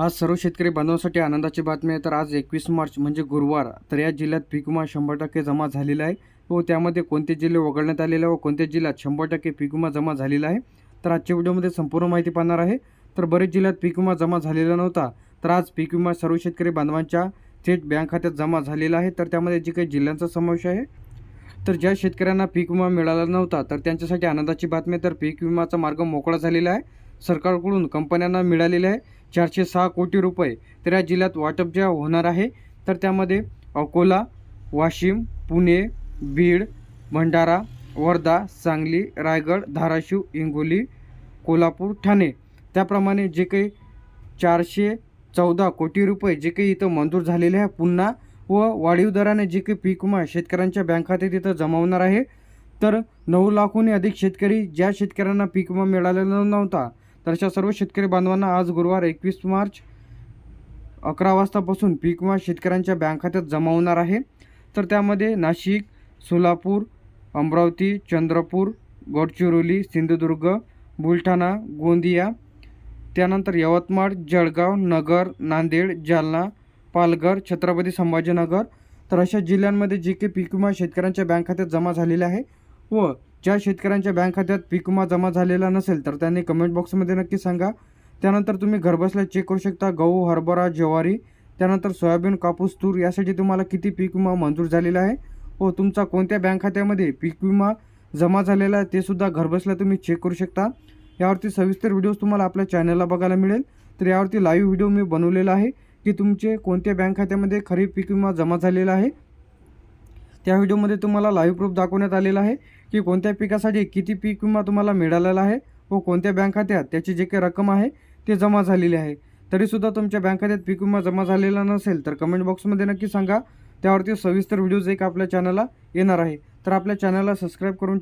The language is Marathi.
आज सर्व शेतकरी बांधवांसाठी आनंदाची बातमी आहे. तर आज एकवीस मार्च म्हणजे गुरुवार. तर या जिल्ह्यात पीक विमा शंभर टक्के जमा झालेला आहे व त्यामध्ये कोणते जिल्हे वगळण्यात आलेले आहे व कोणत्या जिल्ह्यात शंभर टक्के पीक विमा जमा झालेला आहे? तर आजच्या व्हिडिओमध्ये संपूर्ण माहिती पाहणार आहे. तर बरेच जिल्ह्यात पीक विमा जमा झालेला नव्हता. तर आज पीक विमा सर्व शेतकरी बांधवांच्या थेट बँक खात्यात जमा झालेला आहे. तर त्यामध्ये जे काही जिल्ह्यांचा समावेश आहे. तर ज्या शेतकऱ्यांना पीक विमा मिळाला नव्हता तर त्यांच्यासाठी आनंदाची बातमी तर पीक विमाचा मार्ग मोकळा झालेला आहे. सरकारकडून कंपन्यांना मिळालेले आहे. चारशे सहा कोटी रुपये तर या जिल्ह्यात वाटप जे होणार आहे तर त्यामध्ये अकोला वाशिम पुणे बीड भंडारा वर्धा सांगली रायगड धाराशिव हिंगोली कोल्हापूर ठाणे. त्याप्रमाणे जे काही चारशे चौदा कोटी रुपये जे काही इथं मंजूर झालेले आहे पुन्हा व वाढीव दराने जे काही पीक विमा शेतकऱ्यांच्या बँक खात्यात इथं जमा होणार आहे. तर नऊ लाखहून अधिक शेतकरी ज्या शेतकऱ्यांना पीक विमा मिळालेला नव्हता तर अशा सर्व शेतकरी बांधवांना आज गुरुवार एकवीस मार्च अकरा वाजतापासून पीक विमा शेतकऱ्यांच्या बँक खात्यात जमा होणार आहे. तर त्यामध्ये नाशिक सोलापूर अमरावती चंद्रपूर गडचिरोली सिंधुदुर्ग बुलढाणा गोंदिया त्यानंतर यवतमाळ जळगाव नगर नांदेड जालना पालघर छत्रपती संभाजीनगर. तर अशा जिल्ह्यांमध्ये जे काही पीक विमा शेतकऱ्यांच्या बँक खात्यात जमा झालेले आहे व ज्या शेतकऱ्यांच्या बँक खात्यात पीक विमा जमा झालेला नसेल तर त्यांनी कमेंट बॉक्समध्ये नक्की सांगा. त्यानंतर तुम्ही घरबसल्या चेक करू शकता. गहू हरभरा ज्वारी त्यानंतर सोयाबीन कापूस तूर यासाठी तुम्हाला किती पीक विमा मंजूर झालेला आहे? व तुमचा कोणत्या बँक खात्यामध्ये पीक विमा जमा झालेला आहे ते सुद्धा घरबसल्या तुम्ही चेक करू शकता. यावरती सविस्तर व्हिडिओज तुम्हाला आपल्या चॅनलला बघायला मिळेल. तर यावरती लाईव्ह व्हिडिओ मी बनवलेला आहे की तुमचे कोणत्या बँक खात्यामध्ये खरीप पीक विमा जमा झालेला आहे त्या व्हिडिओमध्ये तुम्हाला लाईव्ह प्रूफ दाखवण्यात आलेला आहे की कोणत्या पिकासाठी किती पीक विमा तुम्हाला मिळालेला आहे व कोणत्या बँक खात्यात त्याची जे काही रक्कम आहे ते जमा झालेली आहे. तरीसुद्धा तुमच्या बँक खात्यात पीक विमा जमा झालेला नसेल तर कमेंट बॉक्समध्ये नक्की सांगा. त्यावरती सविस्तर व्हिडिओज एक आपल्या चॅनलला येणार आहे. तर आपल्या चॅनलला सबस्क्राईब करून